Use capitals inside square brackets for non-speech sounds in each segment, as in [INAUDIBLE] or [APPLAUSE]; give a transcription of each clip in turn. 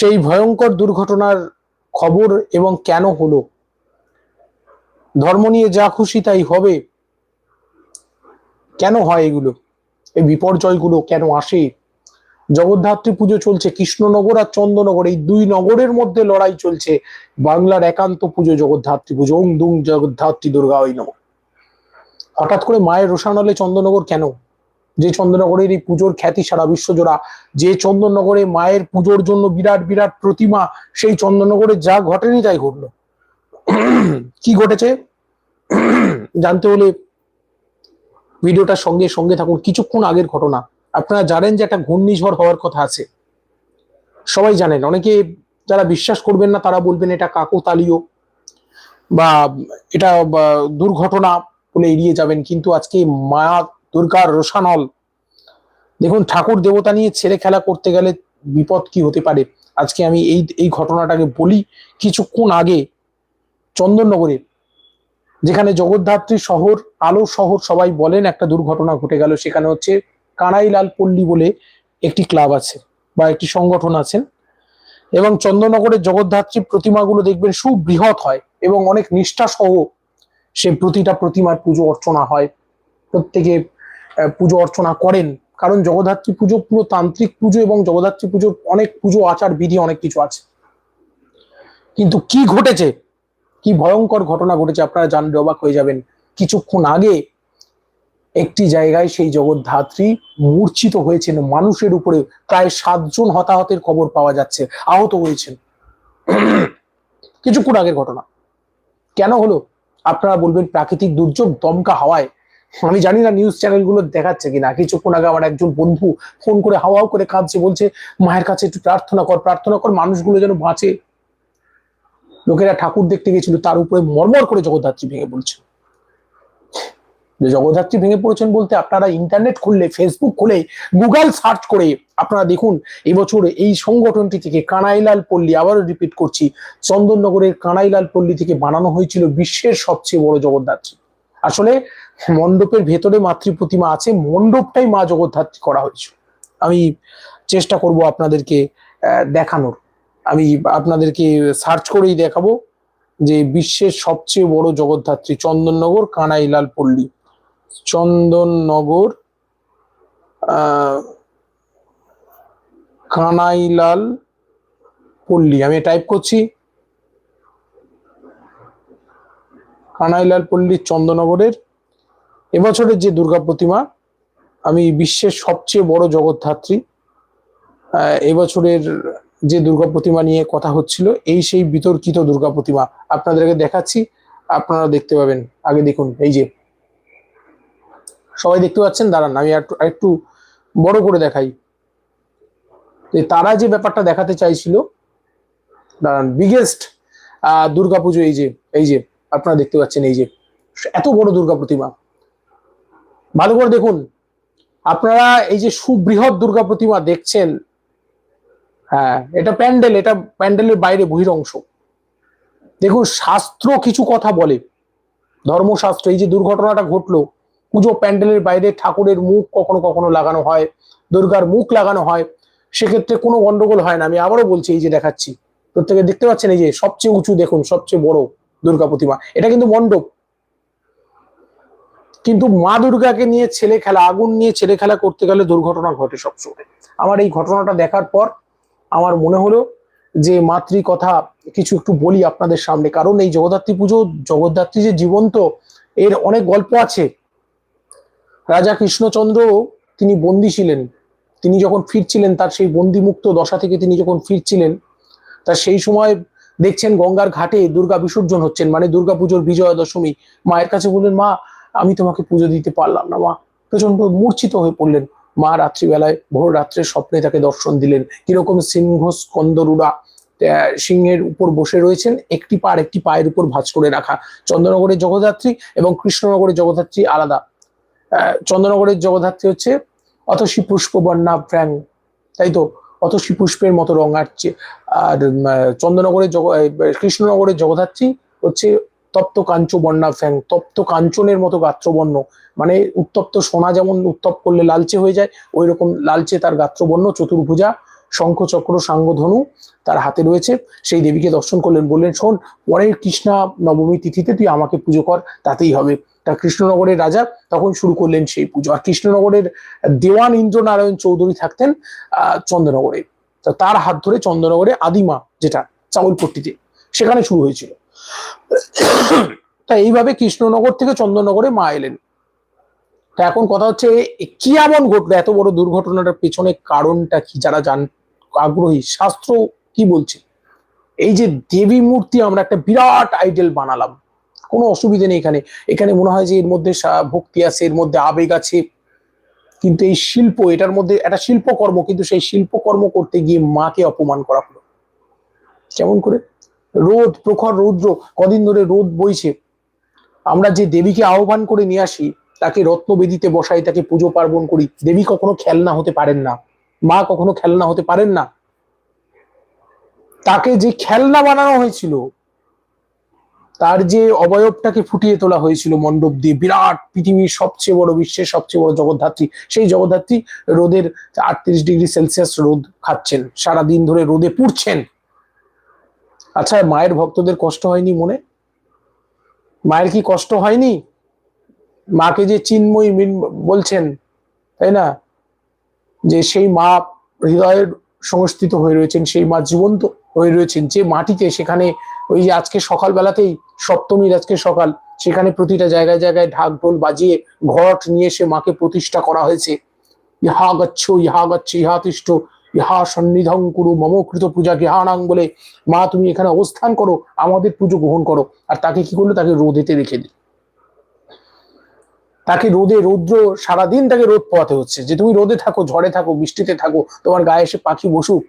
সেই ভয়ঙ্কর দুর্ঘটনার খবর এবং কেন হলো? ধর্ম নিয়ে যা খুশি তাই হবে। কেন হয় এগুলো? এই বিপর্যয়গুলো কেন আসে? জগদ্ধাত্রী পুজো চলছে কৃষ্ণনগর আর চন্দ্রনগর এই দুই নগরের মধ্যে লড়াই চলছে বাংলার একান্ত পুজো, জগদ্ধাত্রী পুজো। ওং দুং জগদ্ধাত্রী দুর্গা, ওই নম হঠাৎ করে মায়ের রোশানলে চন্দ্রনগর কেন? যে চন্দ্রনগরের এই পুজোর খ্যাতি সারা বিশ্বজোড়া, যে চন্দননগরে মায়ের পুজোর জন্য বিরাট বিরাট প্রতিমা, সেই চন্দননগরে যা ঘটেনি তাই ঘটলো। কি ঘটেছে? জানতে হলে ভিডিওটার সঙ্গে সঙ্গে থাকুন। কিছুক্ষণ আগের ঘটনা। আপনারা জানেন যে একটা ঘূর্ণিঝড় হওয়ার কথা আছে। সবাই জানেন। অনেকে যারা বিশ্বাস করবেন না, তারা বলবেন এটা কাকতালীয় বা এটা দুর্ঘটনা বলে এড়িয়ে যাবেন। কিন্তু আজকে মা দুর্গার রোশানল দেখুন, ঠাকুর দেবতা নিয়ে ছেলে খেলা করতে গেলে বিপদ কি হতে পারে? আজকে আমি এই এই ঘটনাটাকে বলি কিছুক্ষণ আগে চন্দননগরে, যেখানে জগদ্ধাত্রী শহর, আলো শহর সবাই বলেন একটা দুর্ঘটনা ঘটে গেল। সেখানে হচ্ছে কানাইলাল পল্লী বলে একটি ক্লাব আছে বা একটি সংগঠন আছেন এবং চন্দননগরের জগদ্ধাত্রী প্রতিমাগুলো দেখবেন সুবৃহৎ হয় এবং অনেক নিষ্ঠা সহ সে প্রতিটা প্রতিমার পুজো অর্চনা হয়। প্রত্যেকে পুজো অর্চনা করেন। কারণ জগদ্ধাত্রী পুজো পুরো তান্ত্রিক পুজো এবং জগদ্ধাত্রী পুজোর অনেক পুজো, আচার, বিধি অনেক কিছু আছে। কিন্তু কি ঘটেছে? কি ভয়ঙ্কর ঘটনা ঘটেছে আপনারা জানলে অবাক হয়ে যাবেন। কিছুক্ষণ আগে একটি জায়গায় সেই জগদ্ধাত্রী মূর্ছিত হয়েছেন। মানুষের উপরে প্রায় সাতজন হতাহতের খবর পাওয়া যাচ্ছে। আহত হয়েছেন। কিছুক্ষণ আগের ঘটনা। কেন হলো? আপনারা বলবেন প্রাকৃতিক দুর্যোগ দমকা হাওয়ায় আমি জানি না নিউজ চ্যানেলগুলো দেখাচ্ছে কিনা। কিছুক্ষণ আগে আমার একজন বন্ধু ফোন করে হাওয়াও করে কাঁদছে, বলছে, মায়ের কাছে একটু প্রার্থনা কর প্রার্থনা কর, মানুষগুলো যেন বাঁচে। লোকেরা ঠাকুর দেখতে গেছিল, তার উপরে মরমর করে জগদ্ধাত্রী ভেঙে পড়ছে। যে জগদ্ধাত্রী ভেঙে পড়েছেন বলতে আপনারা ইন্টারনেট খুললে ফেসবুক খুলে গুগল সার্চ করে আপনারা দেখুন, এবছর এই সংগঠনটি থেকে কানাইলাল পল্লী আবারও রিপিট করছি, চন্দননগরের কানাইলাল পল্লী থেকে বানানো হয়েছিল বিশ্বের সবচেয়ে বড় জগদ্ধাত্রী। আসলে মণ্ডপের ভেতরে মাতৃ প্রতিমা আছে, মণ্ডপটাই মা জগদ্ধাত্রী করা হয়েছে আমি চেষ্টা করব আপনাদেরকে দেখানোর। আমি আপনাদেরকে সার্চ করেই দেখাবো যে বিশ্বের সবচেয়ে বড় জগদ্ধাত্রী চন্দননগর, কানাইলাল পল্লী। চন্দননগর কানাইলাল পল্লী। আমি টাইপ করছি। কানাইলাল পল্লী চন্দননগরের এবছরের যে দুর্গা প্রতিমা, আমি বিশ্বের সবচেয়ে বড় জগদ্ধাত্রী এবছরের যে দুর্গা প্রতিমা নিয়ে কথা হচ্ছিল, এই সেই বিতর্কিত দুর্গা প্রতিমা আপনাদেরকে দেখাচ্ছি, আপনারা দেখতে পাবেন। আগে দেখুন, এই যে। সবাই দেখতে পাচ্ছেন? দাঁড়ান, আমি একটু বড় করে দেখাই। তারা যে ব্যাপারটা দেখাতে চাইছিল, দাঁড়ান বিগেস্ট দুর্গাপুজো, এই যে এই যে, আপনারা দেখতে পাচ্ছেন, এই যে। এত বড় দুর্গা প্রতিমা। ভালো করে দেখুন। আপনারা এই যে সুবৃহৎ দুর্গা প্রতিমা দেখছেন হ্যাঁ এটা প্যান্ডেল, এটা প্যান্ডেলের বাইরে বহির অংশ দেখুন, শাস্ত্র কিছু কথা বলে। ধর্মশাস্ত্র, এই যে দুর্ঘটনাটা ঘটলো, পুজো প্যান্ডেলের বাইরে ঠাকুরের মুখ কখনো কখনো লাগানো হয়, দুর্গার মুখ লাগানো হয়, সেক্ষেত্রে কোনো গন্ডগোল হয় না। আমি আবারও বলছি, এই যে দেখাচ্ছি, প্রত্যেকে দেখতে পাচ্ছেন, এই যে সবচেয়ে উঁচু দেখুন, সবচেয়ে বড় দুর্গা প্রতিমা। এটা কিন্তু মণ্ডপ। কিন্তু মা দুর্গাকে নিয়ে ছেলে খেলা, আগুন নিয়ে ছেলে খেলা করতে গেলে দুর্ঘটনা ঘটে সবসময়। আমার এই ঘটনাটা দেখার পর আমার মনে হলো যে মাতৃ কথা কিছু একটু বলি আপনাদের সামনে। কারণ এই জগদ্ধাত্রী পুজো, জগদ্ধাত্রী যে জীবন্ত, এর অনেক গল্প আছে। রাজা কৃষ্ণচন্দ্র তিনি বন্দী ছিলেন। তিনি যখন ফিরছিলেন, তার সেই বন্দিমুক্ত দশা থেকে তিনি যখন ফিরছিলেন তার সেই সময় দেখছেন গঙ্গার ঘাটে দুর্গা বিসর্জন হচ্ছেন। মানে দুর্গা পুজোর বিজয়া দশমী মায়ের কাছে বললেন, মা আমি তোমাকে পুজো দিতে পারলাম না, মা। প্রচণ্ড মূর্ছিত হয়ে পড়লেন। মা রাত্রিবেলায়, ভোর রাত্রে স্বপ্নে তাকে দর্শন দিলেন। কীরকম সিংহ স্কন্দরুড়া সিংহের উপর বসে রয়েছেন, একটি পা আর একটি পায়ের উপর ভাঁজ করে রাখা। চন্দ্রনগরের জগদ্ধাত্রী এবং কৃষ্ণনগরের জগদ্ধাত্রী আলাদা। চন্দ্রনগরের জগদ্ধাত্রী হচ্ছে অতসী পুষ্পবর্ণা ফ্র্যাং তাই তো? অতসী পুষ্পের মতো রঙ আর আর চন্দ্রনগরের জগ কৃষ্ণনগরের জগদ্ধাত্রী হচ্ছে তপ্ত কাঞ্চ বর্ণা ফ্যাং, তপ্ত কাঞ্চনের মতো গাত্রবর্ণ। মানে উত্তপ্ত সোনা যেমন উত্তপ করলে লালচে হয়ে যায় ওই রকম লালচে তার গাত্রবর্ণ, চতুর্ভুজা, শঙ্খচক্র, সাঙ্গধনু তার হাতে রয়েছে। সেই দেবীকে দর্শন করলেন, বললেন, শোন, পরের কৃষ্ণা নবমী তিথিতে তুই আমাকে পুজো কর, তাতেই হবে। তা কৃষ্ণনগরের রাজা তখন শুরু করলেন সেই পুজো। আর কৃষ্ণনগরের দেওয়ান ইন্দ্রনারায়ণ চৌধুরী থাকতেন আহ চন্দ্রনগরে। তার হাত ধরে চন্দ্রনগরে আদিমা যেটা, চাউলপট্টিতে, সেখানে শুরু হয়েছিল। তা এইভাবে কৃষ্ণনগর থেকে চন্দ্রনগরে মা এলেন। তা এখন কথা হচ্ছে, কি এমন ঘটলো? এত বড় দুর্ঘটনাটার পেছনে কারণটা কি? যারা জান আগ্রহী, শাস্ত্র কি বলছে? এই যে দেবী মূর্তি আমরা একটা বিরাট আইডেল বানালাম। কোনো অসুবিধে নেই এখানে। এখানে মনে হয় যে এর মধ্যে ভক্তি আছে, এর মধ্যে আবেগ আছে। কিন্তু এই শিল্প, এটার মধ্যে একটা শিল্পকর্ম, কিন্তু সেই শিল্পকর্ম করতে গিয়ে মাকে অপমান করা হলো। কেমন করে? রোদ, প্রখর রৌদ্র কদিন ধরে রোদ বইছে। আমরা যে দেবীকে আহ্বান করে নিয়ে আসি, তাকে রত্নবেদিতে বসাই, তাকে পুজো পার্বণ করি। দেবী কখনো খেলনা হতে পারেন না। মা কখনো খেলনা হতে পারেন না। তাকে যে খেলনা বানানো হয়েছিল, তার যে অবয়বটাকে ফুটিয়ে তোলা হয়েছিল মণ্ডপ দিয়ে, বিরাট পৃথিবীর সবচেয়ে বড় বিশ্বের সবচেয়ে বড় জগদ্ধাত্রী, সেই জগদ্ধাত্রী রোদের আটত্রিশ ডিগ্রি সেলসিয়াস রোদ খাচ্ছেন। সারা দিন ধরে রোদে পুড়ছেন। আচ্ছা মায়ের ভক্তদের কষ্ট হয়নি মনে? মায়ের কি কষ্ট হয়নি? মাকে যে চিন্ময়ী মিন- বলছেন, তাই না? যে সেই মা হৃদয়ের সংস্থিত হয়ে রয়েছেন, সেই মা জীবন্ত হয়ে রয়েছেন, যে মাটিতে সেখানে ওই যে আজকে সকালবেলাতেই সপ্তমীর আজকে সকাল, সেখানে প্রতিটা জায়গায় জায়গায় ঢাক ঢোল বাজিয়ে ঘট নিয়ে এসে মাকে প্রতিষ্ঠা করা হয়েছে। ইহা গচ্ছ ইহা গচ্ছ, ইহা তিষ্ঠ। ইহা সন্নিধং কুরু, মম কৃত পূজা গৃহানাং বলে, মা তুমি এখানে অবস্থান করো, আমাদের পুজো গ্রহণ করো। আর তাকে কি করল? তাকে রোদেতে রেখে দিল। তাকে রোদে রৌদ্র সারাদিন তাকে রোদ পোয়াতে হচ্ছে। যে তুমি রোদে থাকো, ঝড়ে থাকো, বৃষ্টিতে থাকো, তোমার গায়ে এসে পাখি বসুক।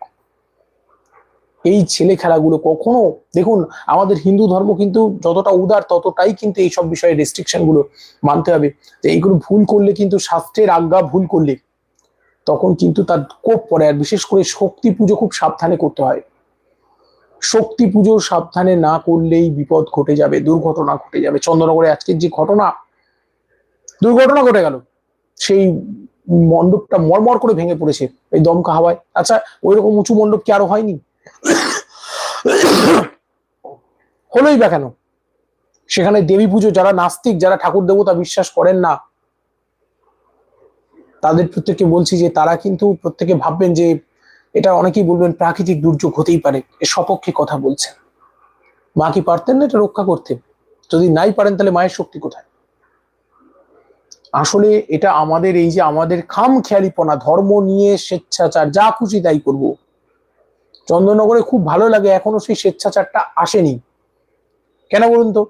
এই ছেলে খেলাগুলো কখনো, দেখুন, আমাদের হিন্দু ধর্ম কিন্তু যতটা উদার, ততটাই কিন্তু এই সব বিষয়ে রেস্ট্রিকশনগুলো মানতে হবে। যে এইগুলো ভুল করলে কিন্তু শাস্ত্রের আজ্ঞা ভুল করলে তখন কিন্তু তার কোপ পড়ে। আর বিশেষ করে শক্তি পুজো খুব সাবধানে করতে হয়। শক্তি পুজো সাবধানে না করলেই বিপদ ঘটে যাবে, দুর্ঘটনা ঘটে যাবে। চন্দ্রনগরে আজকের যে ঘটনা, দুর্ঘটনা ঘটে গেল। সেই মণ্ডপটা মরমর করে ভেঙে পড়েছে এই দমকা হাওয়ায়। আচ্ছা ওই রকম উঁচু মণ্ডপ কি আরও হয়নি? হলোই বা কেন? সেখানে দেবী পুজো, যারা নাস্তিক, যারা ঠাকুর দেবতা বিশ্বাস করেন না তাদের প্রত্যেককে বলছি যে তারা কিন্তু প্রত্যেকে ভাববেন যে এটা অনেকেই বলবেন প্রাকৃতিক দুর্যোগ হতেই পারে এর সপক্ষে কথা বলছেন। মা কি পারতেন না এটা রক্ষা করতে? যদি নাই পারেন তাহলে মায়ের শক্তি কোথায়? আসলে এটা আমাদের এই যে আমাদের খাম খেয়ালিপনা, ধর্ম নিয়ে স্বেচ্ছাচার, যা খুশি তাই করব। চন্দ্রনগরে খুব ভালো লাগে, এখনও সেই স্বেচ্ছাচারটা আসেনি। কেন বলুন তো?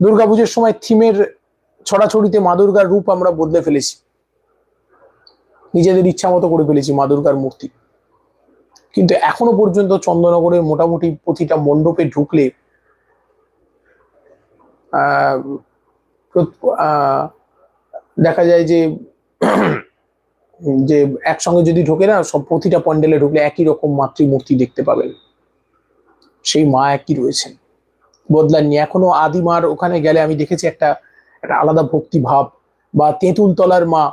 দুর্গাপুজোর সময় থিমের ছড়াছড়িতে মা দুর্গার রূপ আমরা বদলে ফেলেছি। নিজেদের ইচ্ছা মতো করে ফেলেছি মা দুর্গার মূর্তি। কিন্তু এখনও পর্যন্ত চন্দ্রনগরের মোটামুটি প্রতিটা মণ্ডপে ঢুকলে দেখা যায় যে যে একসঙ্গে যদি ঢোকে না, সব প্রতিটা প্যান্ডেলে ঢুকলে একই রকম মাতৃমূর্তি দেখতে পাবেন। সেই মা একই রয়েছেন। বদলাননি। এখনও আদিমার ওখানে গেলে আমি দেখেছি একটা একটা আলাদা ভক্তিভাব বা তেঁতুলতলার মা,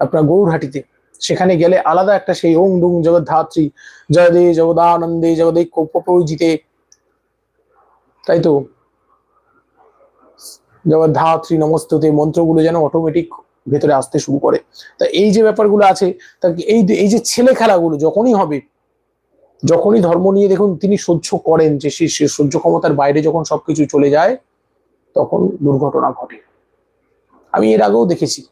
আপনার গৌরহাটিতে। সেখানে গেলে আলাদা একটা সেই ওং দুং জগৎ ধাত্রী জয়দে জগদানন্দে জগদে কৌপজিতে তাই তো? জগৎ ধাত্রী নমস্ততে, মন্ত্রগুলো যেন অটোমেটিক ভেতরে আসতে শুরু করে। তা এই যে ব্যাপারগুলো আছে, তা এই এই যে ছেলে খেলাগুলো যখনই হবে, যখনই ধর্ম নিয়ে দেখুন তিনি সহ্য করেন যে সে সহ্য ক্ষমতার বাইরে যখন সবকিছু চলে যায়, তখন দুর্ঘটনা ঘটে। আমি এর আগেও দেখেছি।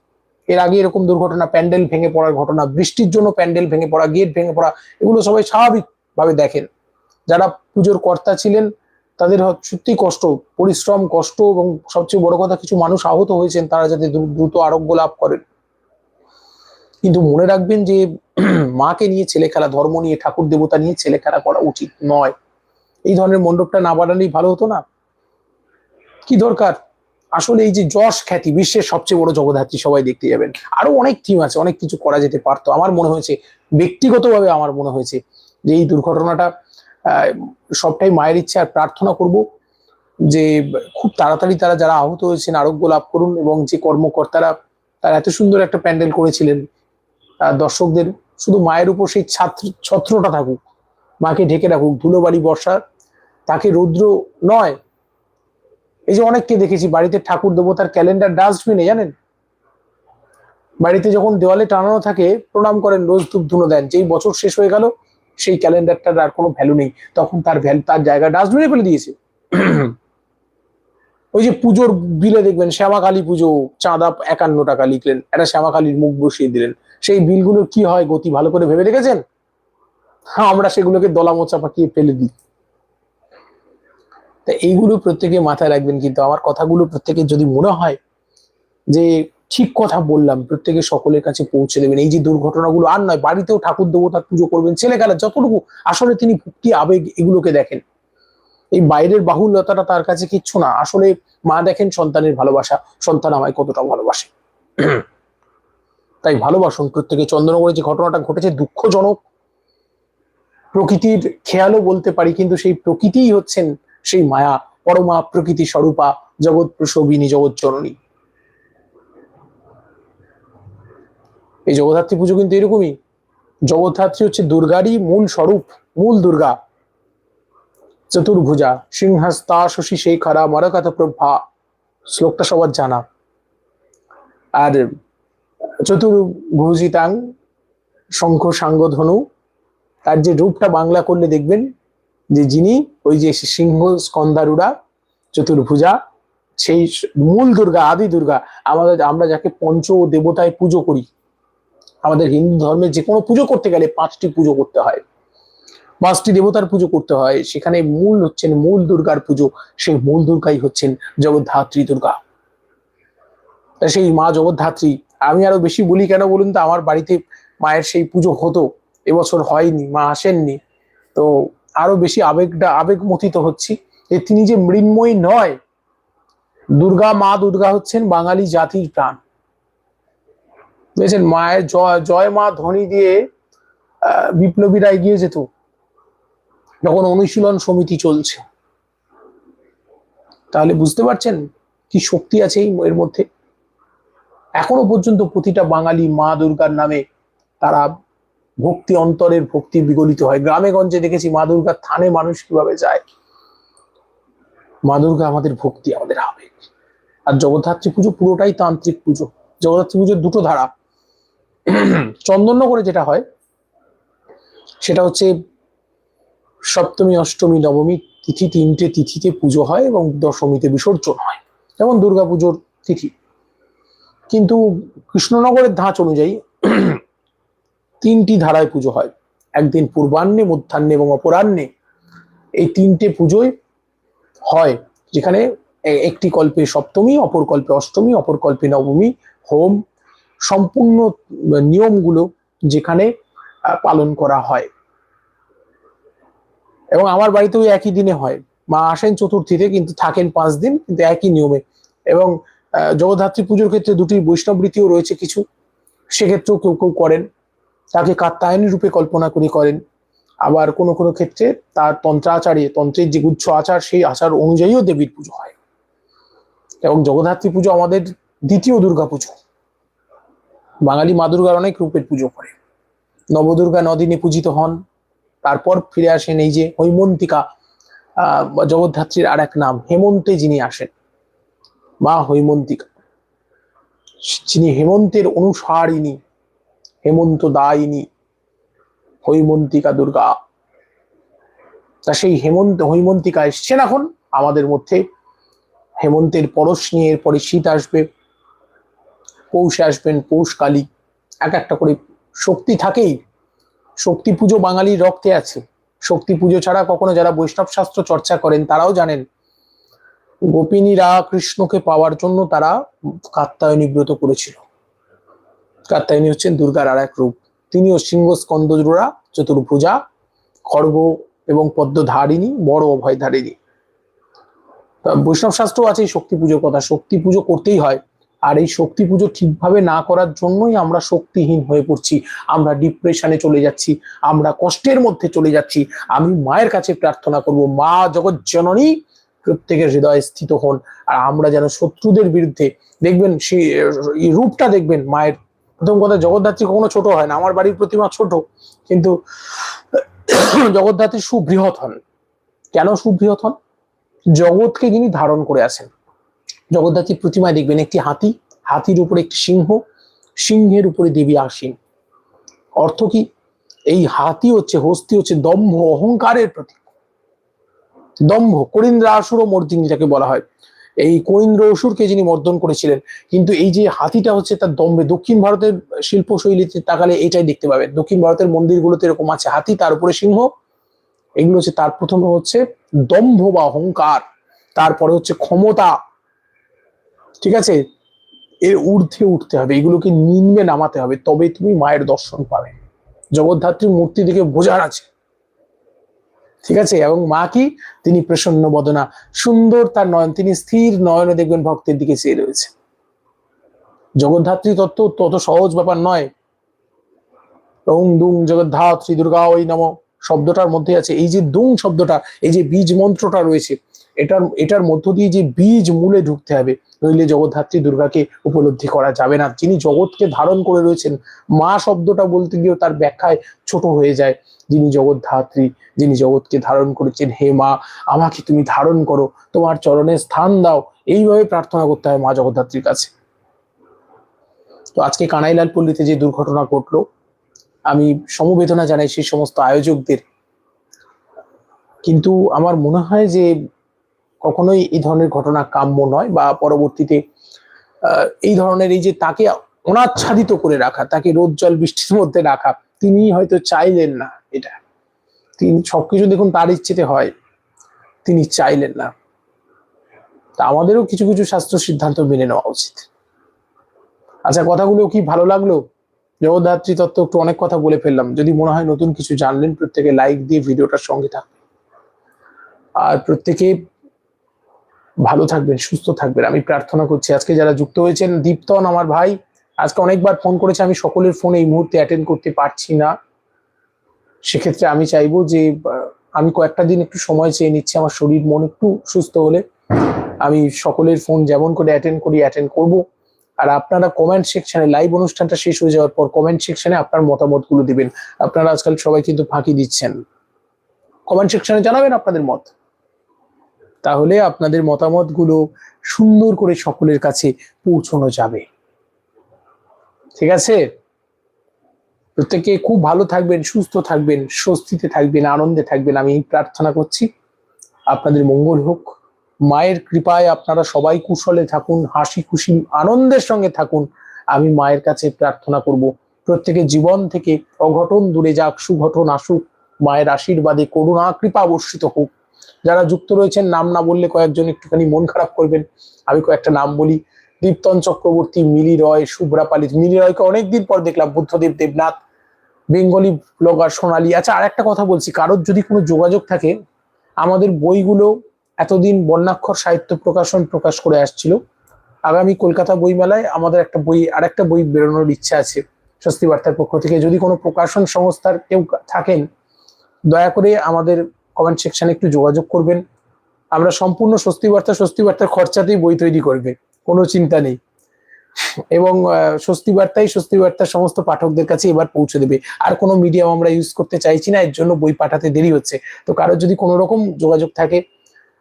এর আগে এরকম দুর্ঘটনা, প্যান্ডেল ভেঙে পড়ার ঘটনা, বৃষ্টির জন্য প্যান্ডেল ভেঙে পড়া, গেট ভেঙে পড়া, এগুলো সবাই স্বাভাবিক ভাবে দেখেন। যারা পুজোর কর্তা ছিলেন, তাদের সত্যি কষ্ট, পরিশ্রম, কষ্ট এবং সবচেয়ে বড় কথা কিছু মানুষ আহত হয়েছেন, তারা যাতে দ্রুত আরোগ্য লাভ করেন। কিন্তু মনে রাখবেন যে, [CLEARS THROAT] মাকে নিয়ে ছেলে খেলা ধর্ম নিয়ে ঠাকুর দেবতা নিয়ে ছেলে খেলা করা উচিত নয়। এই ধরনের মণ্ডপটা না বানালেই ভালো হতো না? কি দরকার? আসলে এই যে যশ খ্যাতি, বিশ্বের সবচেয়ে বড় জগদ্ধাত্রী সবাই দেখতে যাবেন। আরও অনেক থিম আছে, অনেক কিছু করা যেতে পারতো। আমার মনে হয়েছে, ব্যক্তিগতভাবে আমার মনে হয়েছে যে এই দুর্ঘটনাটা সবটাই মায়ের ইচ্ছে আর প্রার্থনা করব যে খুব তাড়াতাড়ি তারা যারা আহত হয়েছেন, আরোগ্য লাভ করুন এবং যে কর্মকর্তারা, তারা এত সুন্দর একটা প্যান্ডেল করেছিলেন দর্শকদের শুধু মায়ের উপর সেই ছাত্র, ছত্রটা থাকুক, মাকে ঢেকে রাখুক ধুলোবাড়ি বর্ষা, তাকে রৌদ্র নয় এই যে অনেককে দেখেছি, বাড়িতে ঠাকুর দেবতার ক্যালেন্ডার ডাস্টবিনে জানেন? বাড়িতে যখন দেওয়ালে টানানো থাকে, প্রণাম করেন, রোজ ধূপ ধুনো দেন। যেই বছর শেষ হয়ে গেল, সেই ক্যালেন্ডারটার আর কোনো ভ্যালু নেই। তখন তার ভ্যালু তার জায়গা ডাস্টবিনে ফেলে দিয়েছে। [CLEARS THROAT] ওই যে পুজোর বিলে দেখবেন, শ্যামাকালী পুজো, চাঁদা একান্ন টাকা লিখলেন। একটা শ্যামাকালীর মুখ বসিয়ে দিলেন। সেই বিলগুলোর কি হয় গতি ভালো করে ভেবে রেখেছেন হ্যাঁ আমরা সেগুলোকে দলা মোচা পাকিয়ে ফেলে দিই। তা এইগুলো প্রত্যেকে মাথায় রাখবেন কিন্তু আমার কথাগুলো প্রত্যেকের যদি মনে হয় যে ঠিক কথা বললাম, প্রত্যেকে সকলের কাছে পৌঁছে দেবেন। এই যে দুর্ঘটনাগুলো আর নয়, বাড়িতেও ঠাকুর দেবতার পুজো করবেন ছেলে খেলা যতটুকু আসলে তিনি ভক্তি, আবেগ এগুলোকে দেখেন। এই বাইরের বাহুল্যতাটা তার কাছে কিচ্ছু না। আসলে মা দেখেন সন্তানের ভালোবাসা, সন্তান আমায় কতটা ভালোবাসে। তাই ভালোবাসুন প্রত্যেকে। চন্দ্রনগরে যে ঘটনাটা ঘটেছে দুঃখজনক, প্রকৃতির খেয়ালও বলতে পারি, কিন্তু সেই প্রকৃতিই হচ্ছেন সেই মায়া পরমা প্রকৃতি স্বরূপা জগৎ প্রসবিনী, জগৎ জননী। এই জগদ্ধাত্রী পুজো কিন্তু এরকমই। জগদ্ধাত্রী হচ্ছে দুর্গারই মূল স্বরূপ, মূল দুর্গা। চতুর্ভুজা সিংহস্তা শশী শেখরা, মরকত প্রভা, শ্লোকটা সবার জানা। আর চতুর্ভুজিতাং শঙ্খ সাঙ্গ ধনু তার যে রূপটা বাংলা করলে দেখবেন যে যিনি ওই যে সিংহ স্কন্দারুরা, চতুর্ভুজা, সেই মূল দুর্গা, আদি দুর্গা, আমাদের, আমরা যাকে পঞ্চ দেবতায় পুজো করি, আমাদের হিন্দু ধর্মে যে কোনো পুজো করতে গেলে পাঁচটি পুজো করতে হয়। পাঁচটি দেবতার পুজো করতে হয়, সেখানে মূল হচ্ছেন মূল দুর্গার পুজো, সেই মূল দুর্গাই হচ্ছেন জগদ্ধাত্রী দুর্গা। সেই মা জগদ্ধাত্রী, আমি আরও বেশি বলি কেন বলুন তো, আমার বাড়িতে মায়ের সেই পুজো হতো, এবছর হয়নি, মা আসেননি, তো আরও বেশি আবেগটা, আবেগমথিত হচ্ছি। যে তিনি যে মৃন্ময়ী নয়, দুর্গা মা দুর্গা হচ্ছেন বাঙালি জাতির প্রাণ। বুঝেছেন? মায়ের জয় জয় মা ধ্বনি দিয়ে বিপ্লবীরা এগিয়ে যেত। যখন অনুশীলন সমিতি চলছে। তাহলে বুঝতে পারছেন কি শক্তি আছে এই এর মধ্যে? এখনও পর্যন্ত প্রতিটা বাঙালি মা দুর্গার নামে তারা ভক্তি অন্তরের ভক্তি বিগলিত হয়। গ্রামে গঞ্জে দেখেছি মা দুর্গার থানে মানুষ কীভাবে যায়। মা দুর্গা আমাদের ভক্তি, আমাদের আবেগ। আর জগদ্ধাত্রী পুজো পুরোটাই তান্ত্রিক পুজো। জগদ্ধাত্রী পুজোর দুটো ধারা। চন্দননগরে যেটা হয়, সেটা হচ্ছে সপ্তমী, অষ্টমী, নবমী তিথি তিনটে তিথিতে পুজো হয় এবং দশমীতে বিসর্জন হয়। যেমন দুর্গাপুজোর তিথি। কিন্তু কৃষ্ণনগরের ধাঁচ অনুযায়ী তিনটি ধারায় পুজো হয়। একদিন পূর্বাহ্নে, মধ্যাহ্নে এবং অপরাহ্নে। এই তিনটে পুজোয় হয়, যেখানে একটি কল্পে সপ্তমী, অপর কল্পে অষ্টমী, অপর কল্পে নবমী, হোম, সম্পূর্ণ নিয়মগুলো যেখানে পালন করা হয়। এবং আমার বাড়িতেও একই দিনে হয়। মা আসেন চতুর্থীতে, কিন্তু থাকেন পাঁচ দিন, কিন্তু একই নিয়মে। এবং জগদ্ধাত্রী পুজোর ক্ষেত্রে দুটি বৈষ্ণব রীতিও রয়েছে কিছু। সেক্ষেত্রেও কেউ কেউ করেন। তাকে কাত্তায়নী রূপে কল্পনা করে করেন। আবার কোনো কোনো ক্ষেত্রে তার তন্ত্রাচারে তন্ত্রের যে গুচ্ছ আচার, সেই আচার অনুযায়ীও দেবীর পুজো হয়। এবং জগদ্ধাত্রী পুজো আমাদের দ্বিতীয় দুর্গা পুজো। বাঙালি মা দুর্গার অনেক রূপের পুজো করে। নবদুর্গা নদিনে পূজিত হন। তারপর ফিরে আসেন এই যে হৈমন্তিকা, আহ, জগদ্ধাত্রীর আর এক নাম, হেমন্তে যিনি আসেন। মা হৈমন্তিকা। যিনি হেমন্তের অনুসারিণী। হেমন্ত দায়িনী, হৈমন্তিকা দুর্গা। তা সেই হেমন্ত, হৈমন্তিকা এসছেন এখন আমাদের মধ্যে। হেমন্তের পরশ নিয়ে এরপরে শীত আসবে, পৌষ আসবেন, পৌষ কালী, এক একটা করে শক্তি থাকেই। শক্তি পুজো বাঙালির রক্তে আছে। শক্তি পুজো ছাড়া কখনো যারা বৈষ্ণব শাস্ত্র চর্চা করেন তারাও জানেন। গোপিনীরা কৃষ্ণকে পাওয়ার জন্য তারা কাত্তায়নী ব্রত করেছিল। কাত্তায়নী হচ্ছেন দুর্গার আর এক রূপ। তিনিও সিংহ স্কন্দজোড়া চতুর্ভুজা খড়গ এবং পদ্মধারিণী, বড় অভয়ধারিণী। বৈষ্ণব শাস্ত্র আছে শক্তি পুজোর কথা। শক্তি পুজো করতেই হয়। আর এই শক্তি পুজো ঠিকভাবে না করার জন্যই আমরা শক্তিহীন হয়ে পড়ছি। আমরা ডিপ্রেশনে চলে যাচ্ছি। আমরা কষ্টের মধ্যে চলে যাচ্ছি। আমি মায়ের কাছে প্রার্থনা করব, মা জগৎ জননী প্রত্যেকের হৃদয়ে স্থিত হন। আর আমরা যেন শত্রুদের বিরুদ্ধে দেখবেন এই রূপটা দেখবেন মায়ের প্রথম কথা জগদ্ধাত্রী কখনো ছোট হয় না। আমার বাড়ির প্রতিমা ছোট, কিন্তু জগদ্ধাত্রী সুবৃহৎ হন। কেন সুবৃহৎ হন? জগৎকে যিনি ধারণ করে আছেন। জগদ্ধাত্রীর প্রতিমায় দেখবেন একটি হাতি, হাতির উপরে একটি সিংহ, সিংহের উপরে দেবী আসীন অর্থ কি? এই হাতি হচ্ছে, হস্তি হচ্ছে দম্ভ, অহংকারের প্রতীক। দম্ভ করিন্দ্র আসুর মর্দিনী যাকে বলা হয়। এই করিন্দ্র অসুরকে যিনি মর্দন করেছিলেন, কিন্তু এই যে হাতিটা হচ্ছে তার দম্বে দক্ষিণ ভারতের শিল্পশৈলীতে তাকালে এটাই দেখতে পাবেন। দক্ষিণ ভারতের মন্দিরগুলোতে এরকম আছে, হাতি, তার উপরে সিংহ, এগুলো হচ্ছে তার প্রথমে হচ্ছে দম্ভ বা অহংকার, তারপরে হচ্ছে ক্ষমতা, ঠিক আছে? এর ঊর্ধ্বে উঠতে হবে, এগুলোকে নিম্নে নামাতে হবে, তবে তুমি মায়ের দর্শন পাবে। জগদ্ধাত্রীর মূর্তি দিকে বোঝার আছে। ঠিক আছে? এবং মা কি? তিনি প্রসন্ন বদনা। সুন্দর তার নয়ন। তিনি স্থির নয়নে দেখবেন ভক্তের দিকে চেয়ে রয়েছে। জগদ্ধাত্রী তত্ত্ব তত সহজ ব্যাপার নয়। ওং দুং জগদ্ধাত্রী দুর্গা ওই নম শব্দটার মধ্যে আছে। এই যে দুং শব্দটা, এই যে বীজ মন্ত্রটা রয়েছে এটার এটার মধ্য দিয়ে যে বীজ মূলে ঢুকতে হবে, নইলে জগদ্ধাত্রী দুর্গাকে উপলব্ধি করা যাবে না। যিনি জগৎকে ধারণ করে রয়েছেন, মা শব্দটা বলতে গিয়েও তার ব্যাখ্যায় ছোট হয়ে যায়। যিনি জগদ্ধাত্রী, যিনি জগৎকে ধারণ করেছেন, হে মা, আমাকে তুমি ধারণ করো, তোমার চরণে স্থান দাও। এইভাবে প্রার্থনা করতে হয় মা জগদ্ধাত্রীর কাছে। তো আজকে কানাইলাল পল্লীতে যে দুর্ঘটনা ঘটলো, আমি সমবেদনা জানাই সেই সমস্ত আয়োজকদের। কিন্তু আমার মনে হয় যে কখনোই এই ধরনের ঘটনা কাম্য নয় বা পরবর্তীতে এই ধরনের এই যে তাকে অনাচ্ছাদিত করে রাখা, তাকে রোদ জল বৃষ্টির মধ্যে রাখা, তিনি হয়তো চাইলেন না এটা। তিনি সবকিছু দেখুন তার ইচ্ছেতে হয়, তিনি চাইলেন না। তা আমাদেরও কিছু কিছু স্বাস্থ্য সিদ্ধান্ত মেনে নেওয়া উচিত। আচ্ছা কথাগুলো কি ভালো লাগল? জগদ্ধাত্রী তত্ত্ব একটু অনেক কথা বলে ফেললাম। যদি মনে হয় নতুন কিছু জানলেন, প্রত্যেকে লাইক দিয়ে ভিডিওটার সঙ্গে থাকবেন। আর প্রত্যেকে ভালো থাকবেন, সুস্থ থাকবেন। আমি প্রার্থনা করছি, আজকে যারা যুক্ত হয়েছেন, দীপ্তন আমার ভাই, আজকে অনেকবার ফোন করেছে, আমি সকলের ফোন এই মুহূর্তে অ্যাটেন্ড করতে পারছি না। সেক্ষেত্রে আমি চাইব যে আমি কয়েকটা দিন একটু সময় চেয়ে নিচ্ছি, আমার শরীর, মন একটু সুস্থ হলে। আমি সকলের ফোন যেমন করে অ্যাটেন্ড করি অ্যাটেন্ড করব। আর আপনারা কমেন্ট সেকশনে লাইভ অনুষ্ঠানটা শেষ হয়ে যাওয়ার পর কমেন্ট সেকশনে আপনার মতামতগুলো দিবেন। আপনারা আজকাল সবাই কিন্তু ফাঁকি দিচ্ছেন। কমেন্ট সেকশনে জানাবেন আপনাদের মত। তাহলে আপনাদের মতামতগুলো সুন্দর করে সকলের কাছে পৌঁছানো যাবে। ঠিক আছে? প্রত্যেকে খুব ভালো থাকবেন, সুস্থ থাকবেন, স্বস্তিতে থাকবেন, আনন্দে থাকবেন। আমি প্রার্থনা করছি, আপনাদের মঙ্গল হোক। মায়ের কৃপায় আপনারা সবাই কুশলে থাকুন, হাসি খুশি, আনন্দের সঙ্গে থাকুন। আমি মায়ের কাছে প্রার্থনা করব, প্রত্যেকের জীবন থেকে অঘটন দূরে যাক, সুঘটন আসুক। মায়ের আশীর্বাদে করুণা, কৃপা বর্ষিত হোক। যারা যুক্ত রয়েছেন, নাম না বললে কয়েকজন একটুখানি মন খারাপ করবেন। আমি কয়েকটা নাম বলি। দীপ্তন চক্রবর্তী, মিলি রয়, শুভ্রা পালিত। মিলি রয়কে অনেকদিন পর দেখলাম, বুদ্ধদেব, দেবনাথ, বেঙ্গলি ব্লগার সোনালী। আচ্ছা আর একটা কথা বলছি, কারোর যদি কোনো যোগাযোগ থাকে, আমাদের বইগুলো এতদিন বর্ণাক্ষর সাহিত্য প্রকাশন প্রকাশ করে আসছিল। আগামী কলকাতা বইমেলায় আমাদের একটা বই আর একটা বই বেরোনোর ইচ্ছা আছে স্বস্তি বার্তার পক্ষ থেকে। যদি কোনো প্রকাশন সংস্থার কেউ থাকেন, দয়া করে আমাদের কমেন্ট সেকশনে একটু যোগাযোগ করবেন। আমরা সম্পূর্ণ স্বস্তি বার্তা স্বস্তি বার্তার খরচাতেই বই তৈরি করবে, কোনো চিন্তা নেই। এবং স্বস্তি বার্তাই স্বস্তি বার্তা সমস্ত পাঠকদের কাছে এবার পৌঁছে দেবে। আর কোনো মিডিয়াম আমরা ইউজ করতে চাইছি না, এর জন্য বই পাঠাতে দেরি হচ্ছে। তো কারোর যদি কোনো রকম যোগাযোগ থাকে,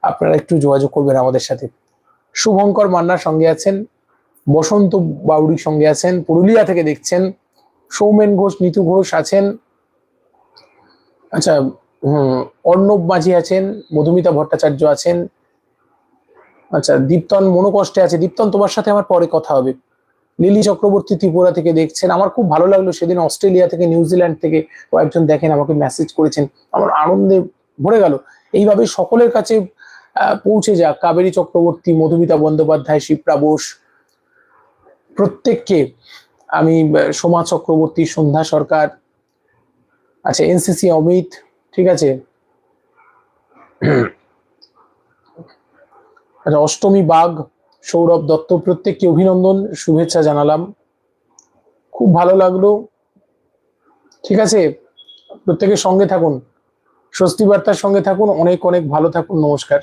আপনারা একটু যোগাযোগ করবেন আমাদের সাথে। শুভঙ্কর মান্নার সঙ্গে আছেন, বসন্ত বাউরির সঙ্গে আছেন, পুরুলিয়া থেকে দেখছেন, সৌমেন ঘোষ, নিতু ঘোষ আছেন। আচ্ছা অর্ণব মাঝি আছেন, মধুমিতা ভট্টাচার্য আছেন। আচ্ছা দীপ্তন মনোকষ্টে আছে। দীপ্তন, তোমার সাথে আমার পরে কথা হবে। লিলি চক্রবর্তী ত্রিপুরা থেকে দেখছেন। আমার খুব ভালো লাগল সেদিন অস্ট্রেলিয়া থেকে, নিউজিল্যান্ড থেকে কয়েকজন দেখেন, আমাকে মেসেজ করেছেন। আমার আনন্দে ভরে গেল। এইভাবে সকলের কাছে পৌঁছে যাক। কাবেরী চক্রবর্তী, মধুমিতা বন্দ্যোপাধ্যায়, শিপ্রা বোস, প্রত্যেককে আমি সোমা চক্রবর্তী, সন্ধ্যা সরকার আচ্ছা এনসিসি অমিত ঠিক আছে? অষ্টমী বাঘ, সৌরভ দত্ত, প্রত্যেককে অভিনন্দন, শুভেচ্ছা জানালাম। খুব ভালো লাগল। ঠিক আছে? প্রত্যেকের সঙ্গে থাকুন। স্বস্তি বার্তার সঙ্গে থাকুন। অনেক অনেক ভালো থাকুন। নমস্কার।